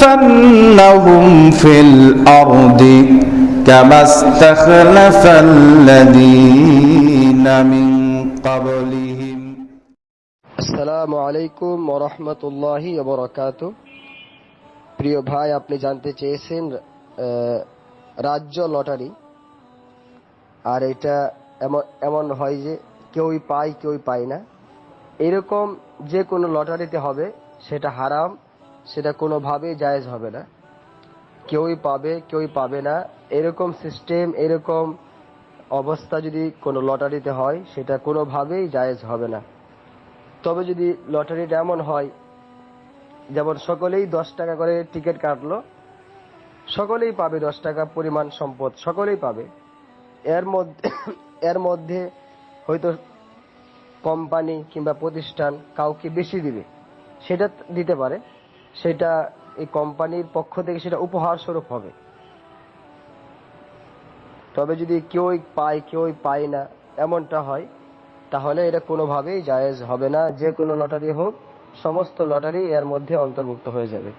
ليستخلفنهم في الأرض كما استخلف الذين من قبلهم আসসালামু আলাইকুম ওরহমতুল্লাহি বরকাত প্রিয় ভাই আপনি জানতে চেয়েছেন আহ, রাজ্য লটারি আর এটা এমন এমন হয় যে কেউই পায় কেউই পায় না এরকম যে কোনো লটারিতে হবে সেটা হারাম, সেটা কোনোভাবেই জায়েজ হবে না। কেউই পাবে কেউই পাবে না। এরকম সিস্টেম এরকম অবস্থা যদি কোনো লটারিতে হয়, সেটা কোনোভাবেই জায়েজ হবে না। তবে যদি লটারিটা এমন হয়, যেমন সকলেই দশ টাকা করে টিকিট কাটলো, সকলেই পাবে দশ টাকা পরিমাণ সম্পদ, সকলেই পাবে। এর মধ্যে এর মধ্যে হয়তো কোম্পানি কিংবা প্রতিষ্ঠান কাউকে বেশি দিবে। সেটা দিতে পারে। সেটা এই কোম্পানির পক্ষ থেকে সেটা উপহার স্বরূপ হবে। তবে যদি কেউই পায় কেউই পায় না, এমনটা হয়, তাহলে এটা কোনোভাবেই জায়েজ হবে না। যে কোনো লটারি হোক, সমস্ত লটারি এর মধ্যে অন্তর্ভুক্ত হয়ে যাবে।